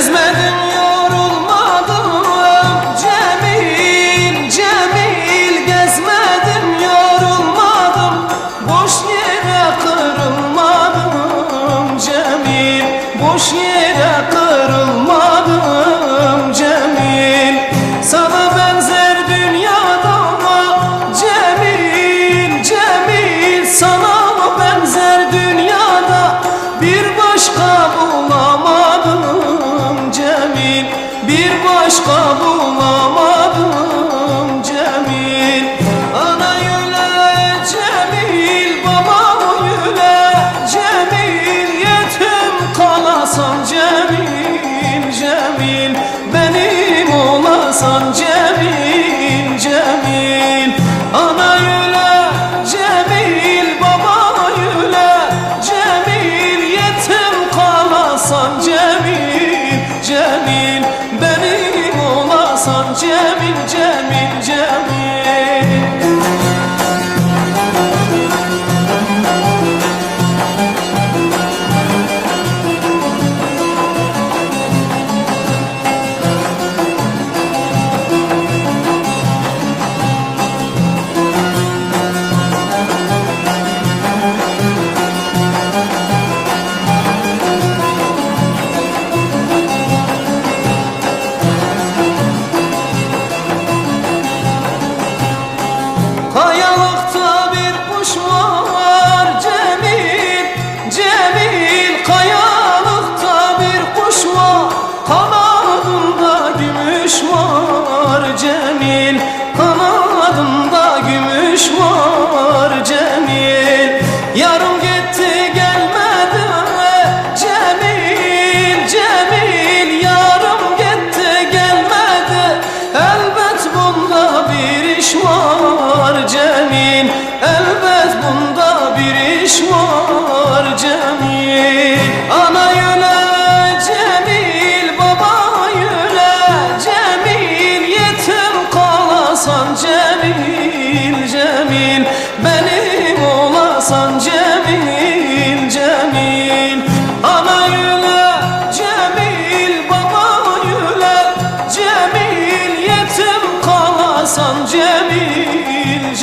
Ezmedin başka bulamadım Cemil. Ana yüle Cemil. Baba yüle Cemil. Yetim kalasan Cemil Cemil. Benim olasan Cemil olasan Cemil Cemil Cemil bir bunda bir iş var Cemil. Ana yüle Cemil Baba yüle Cemil. Yetim kalasan Cemil Cemil. Benim olasan Cemil Cemil. Ana yüle Cemil Baba yüle Cemil. Yetim kalasan Cemil